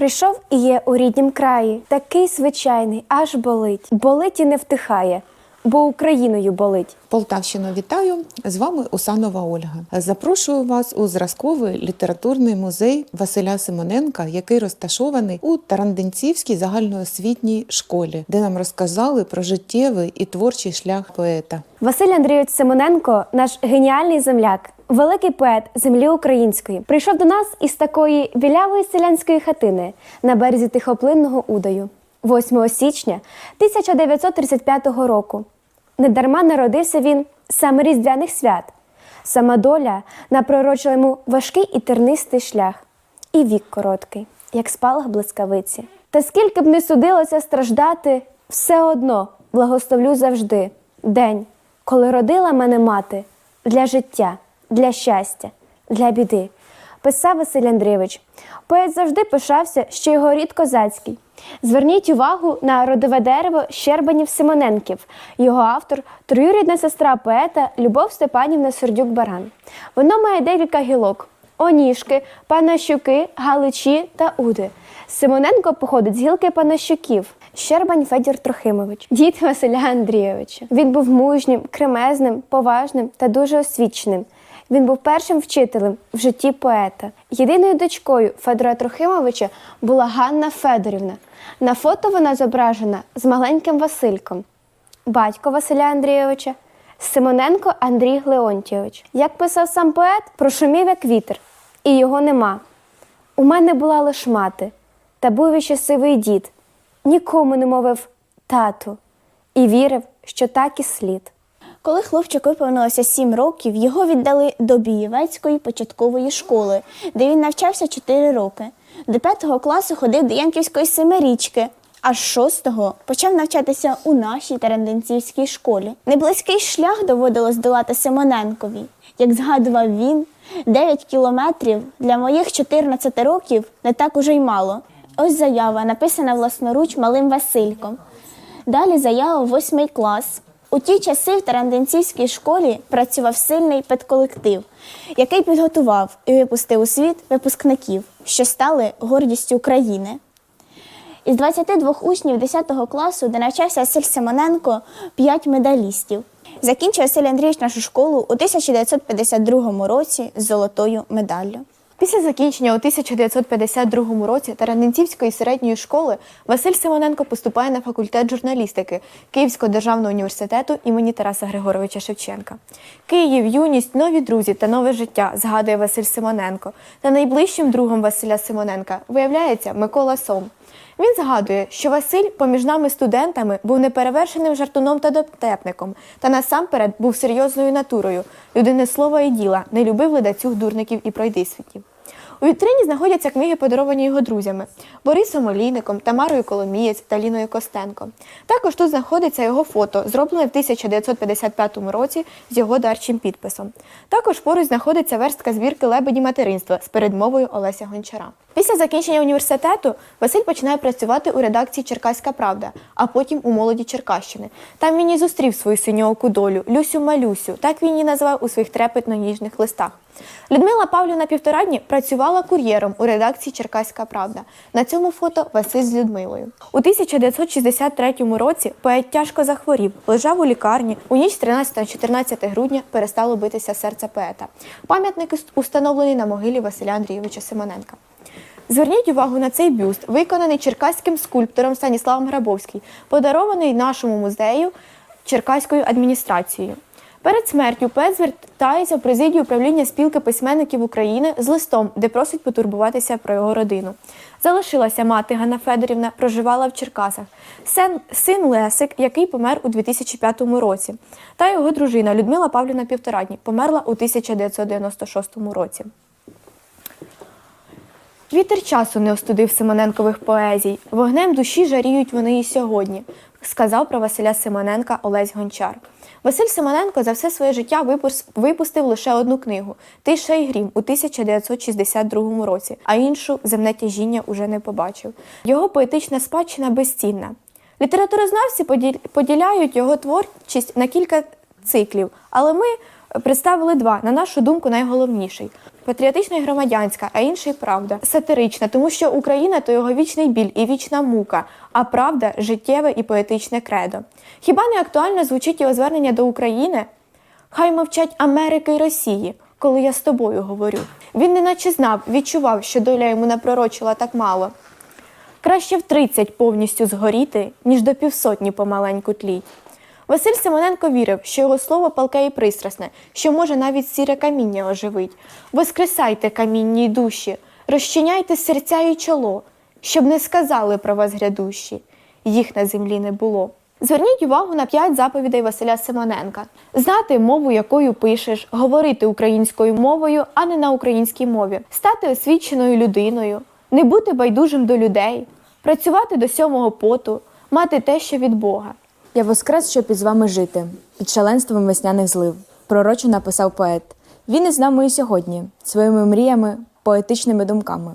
Прийшов і є у ріднім краї, такий звичайний, аж болить. Болить і не втихає, бо Україною болить. Полтавщину вітаю! З вами Усанова Ольга. Запрошую вас у зразковий літературний музей Василя Симоненка, який розташований у Тарандинцівській загальноосвітній школі, де нам розказали про життєвий і творчий шлях поета. Василь Андрійович Симоненко, наш геніальний земляк, великий поет землі української, прийшов до нас із такої білявої селянської хатини на березі тихоплинного Удаю 8 січня 1935 року. Недарма народився він саме різдвяних свят. Сама доля напророчила йому важкий і тернистий шлях, і вік короткий, як спалах блискавиці. Та скільки б не судилося страждати, все одно благословлю завжди день, коли родила мене мати для життя, для щастя, для біди. Писав Василь Андрійович. Поет завжди пишався, що його рід козацький. Зверніть увагу на родове дерево Щербанів Симоненків. Його автор троюрідна сестра поета Любов Степанівна Сердюк Баран. Воно має декілька гілок: Оніжки, Панащуки, Галичі та Уди. Симоненко походить з гілки Панащуків. Щербань Федір Трохимович, дід Василя Андрійовича. Він був мужнім, кремезним, поважним та дуже освіченим. Він був першим вчителем в житті поета. Єдиною дочкою Федора Трохимовича була Ганна Федорівна. На фото вона зображена з маленьким Васильком. Батько Василя Андрійовича Симоненко Андрій Леонтійович. Як писав сам поет, прошумів як вітер, і його нема. У мене була лиш мати, та був іще сивий дід. Нікому не мовив тату і вірив, що так і слід. Коли хлопчику виповнилося сім років, його віддали до Бієвецької початкової школи, де він навчався 4 роки. До п'ятого класу ходив до Янківської семирічки, а з шостого почав навчатися у нашій Тарандинцівській школі. Неблизький шлях доводилось долати Симоненкові. Як згадував він, 9 кілометрів для моїх 14 років не так уже й мало. Ось заява, написана власноруч малим Васильком. Далі заява восьмий клас. У ті часи в Тарандинцівській школі працював сильний педколектив, який підготував і випустив у світ випускників, що стали гордістю України. Із 22 учнів 10 класу, де навчався Василь Симоненко, 5 медалістів. Закінчив Василь Андрійович нашу школу у 1952 році з золотою медаллю. Після закінчення у 1952 році Таранинцівської середньої школи Василь Симоненко поступає на факультет журналістики Київського державного університету імені Тараса Григоровича Шевченка. Київ, юність, нові друзі та нове життя, згадує Василь Симоненко. Та найближчим другом Василя Симоненка виявляється Микола Сом. Він згадує, що Василь поміж нами студентами був неперевершеним жартуном та дотепником, та насамперед був серйозною натурою, людини слова і діла, не любив ледацюг дурників і пройдисвітів. У вітрині знаходяться книги, подаровані його друзями Борисом Олійником, Тамарою Коломієць та Ліною Костенко. Також тут знаходиться його фото, зроблене в 1955 році з його дарчим підписом. Також поруч знаходиться верстка збірки Лебеді материнства з передмовою Олеся Гончара. Після закінчення університету Василь починає працювати у редакції Черкаська Правда, а потім у молоді Черкащини. Там він і зустрів свою синьооку долю Люсю Малюсю. Так він її назвав у своїх трепетно-ніжних листах. Людмила Павлівна Півторадні працювала кур'єром у редакції Черкаська Правда. На цьому фото Василь з Людмилою. У 1963 році поет тяжко захворів, лежав у лікарні. У ніч 13 на 14 грудня перестало битися серце поета. Пам'ятник установлений на могилі Василя Андрійовича Симоненка. Зверніть увагу на цей бюст, виконаний черкаським скульптором Станіславом Грабовський, подарований нашому музею Черкаською адміністрацією. Перед смертю поет звертається в президію управління спілки письменників України з листом, де просить потурбуватися про його родину. Залишилася мати Ганна Федорівна, проживала в Черкасах. Син Лесик, який помер у 2005 році, та його дружина Людмила Павлівна Півторадні померла у 1996 році. Вітер часу не остудив Симоненкових поезій. Вогнем душі жаріють вони і сьогодні, сказав про Василя Симоненка Олесь Гончар. Василь Симоненко за все своє життя випустив лише одну книгу Тиша і грім у 1962 році, а іншу земне тяжіння уже не побачив. Його поетична спадщина безцінна. Літературознавці поділяють його творчість на кілька циклів, але ми Представили два, на нашу думку, найголовніший. Патріотична і громадянська, а інший правда. Сатирична, тому що Україна то його вічний біль і вічна мука, а правда життєве і поетичне кредо. Хіба не актуально звучить його звернення до України? Хай мовчать Америки й Росії, коли я з тобою говорю. Він неначе знав, відчував, що доля йому напророчила так мало. Краще в 30 повністю згоріти, ніж до півсотні помаленьку тліть. Василь Симоненко вірив, що його слово палке і пристрасне, що може навіть сіре каміння оживить. Воскресайте камінні душі, розчиняйте серця і чоло, щоб не сказали про вас грядущі, їх на землі не було. Зверніть увагу на п'ять заповідей Василя Симоненка: знати мову, якою пишеш, говорити українською мовою, а не на українській мові, стати освіченою людиною, не бути байдужим до людей, працювати до сьомого поту, мати те, що від Бога. Я воскрес, щоб із вами жити, під шаленством весняних злив, пророчо написав поет. Він із нами і сьогодні, своїми мріями, поетичними думками.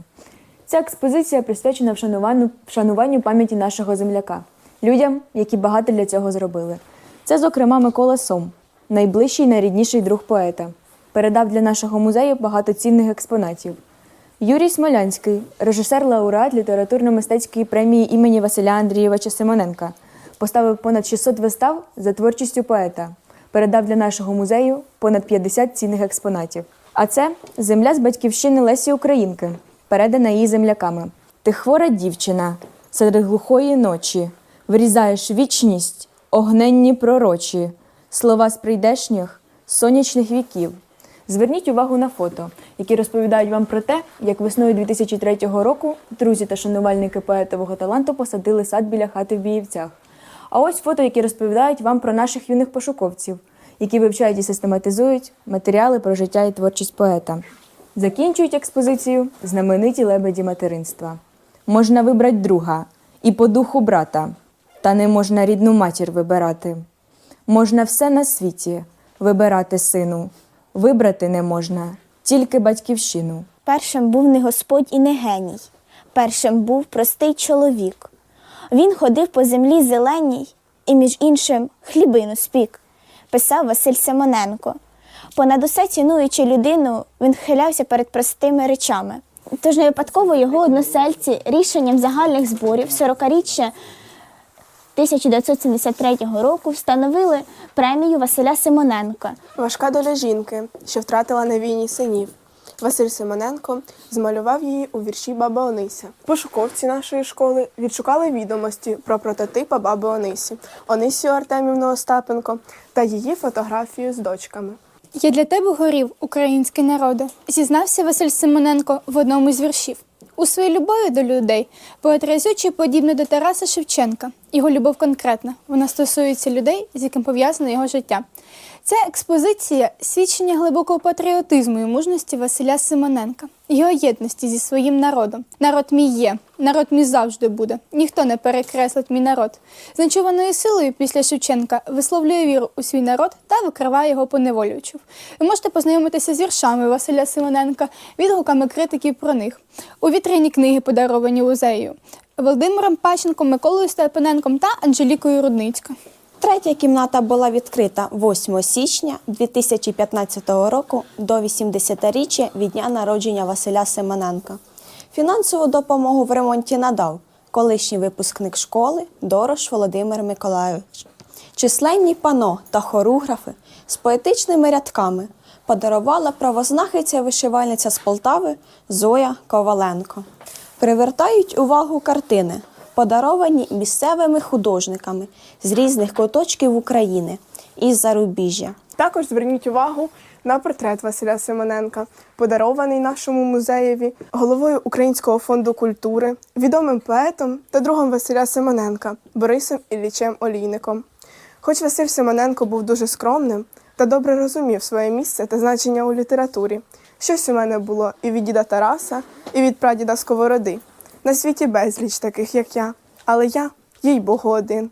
Ця експозиція присвячена вшануванню, вшануванню пам'яті нашого земляка, людям, які багато для цього зробили. Це, зокрема, Микола Сом, найближчий, найрідніший друг поета. Передав для нашого музею багато цінних експонатів. Юрій Смолянський, режисер-лауреат літературно-мистецької премії імені Василя Андрійовича Симоненка, поставив понад 600 вистав за творчістю поета. Передав для нашого музею понад 50 цінних експонатів. А це земля з батьківщини Лесі Українки, передана її земляками. Ти хвора дівчина, серед глухої ночі, врізаєш вічність, огненні пророчі, слова з прийдешніх, сонячних віків. Зверніть увагу на фото, які розповідають вам про те, як весною 2003 року друзі та шанувальники поетового таланту посадили сад біля хати в Біївцях. А ось фото, які розповідають вам про наших юних пошуковців, які вивчають і систематизують матеріали про життя і творчість поета. Закінчують експозицію знамениті лебеді материнства. Можна вибрати друга і по духу брата, та не можна рідну матір вибирати. Можна все на світі вибирати сину, вибрати не можна тільки батьківщину. Першим був не Господь і не геній, першим був простий чоловік. Він ходив по землі зеленій і, між іншим, хлібину спік, писав Василь Симоненко. Понад усе цінуючи людину, він хилявся перед простими речами. Тож не випадково його односельці рішенням загальних зборів 40-річчя 1973 року встановили премію Василя Симоненка. Важка доля жінки, що втратила на війні синів. Василь Симоненко змалював її у вірші Баба Онися. Пошуковці нашої школи відшукали відомості про прототипа баби Онисі, Онисію Артемівну Остапенко та її фотографію з дочками. Я для тебе горів, український народе, зізнався Василь Симоненко в одному з віршів. У своїй любові до людей поет разючий подібний до Тараса Шевченка. Його любов конкретна. Вона стосується людей, з яким пов'язане його життя. Ця експозиція свідчення глибокого патріотизму і мужності Василя Симоненка, його єдності зі своїм народом. Народ мій є, народ мій завжди буде. Ніхто не перекреслить мій народ. З нечуваною силою після Шевченка висловлює віру у свій народ та викриває його поневолювачів. Ви можете познайомитися з віршами Василя Симоненка, відгуками критиків про них. У вітряні книги, подаровані музею, Володимиром Пащенком, Миколою Степаненком та Анжелікою Рудницько. Третя кімната була відкрита 8 січня 2015 року до 80-річчя від дня народження Василя Семененка. Фінансову допомогу в ремонті надав колишній випускник школи Дорош Володимир Миколайович. Численні пано та хоруграфи з поетичними рядками подарувала правознахиця вишивальниця з Полтави Зоя Коваленко. Привертають увагу картини, подаровані місцевими художниками з різних куточків України із зарубіжжя. Також зверніть увагу на портрет Василя Симоненка, подарований нашому музеєві, головою Українського фонду культури, відомим поетом та другом Василя Симоненка Борисом Іллічем Олійником. Хоч Василь Симоненко був дуже скромним та добре розумів своє місце та значення у літературі. Щось у мене було і від діда Тараса, і від прадіда Сковороди. На світі безліч таких, як я, але я, їй Богу, один.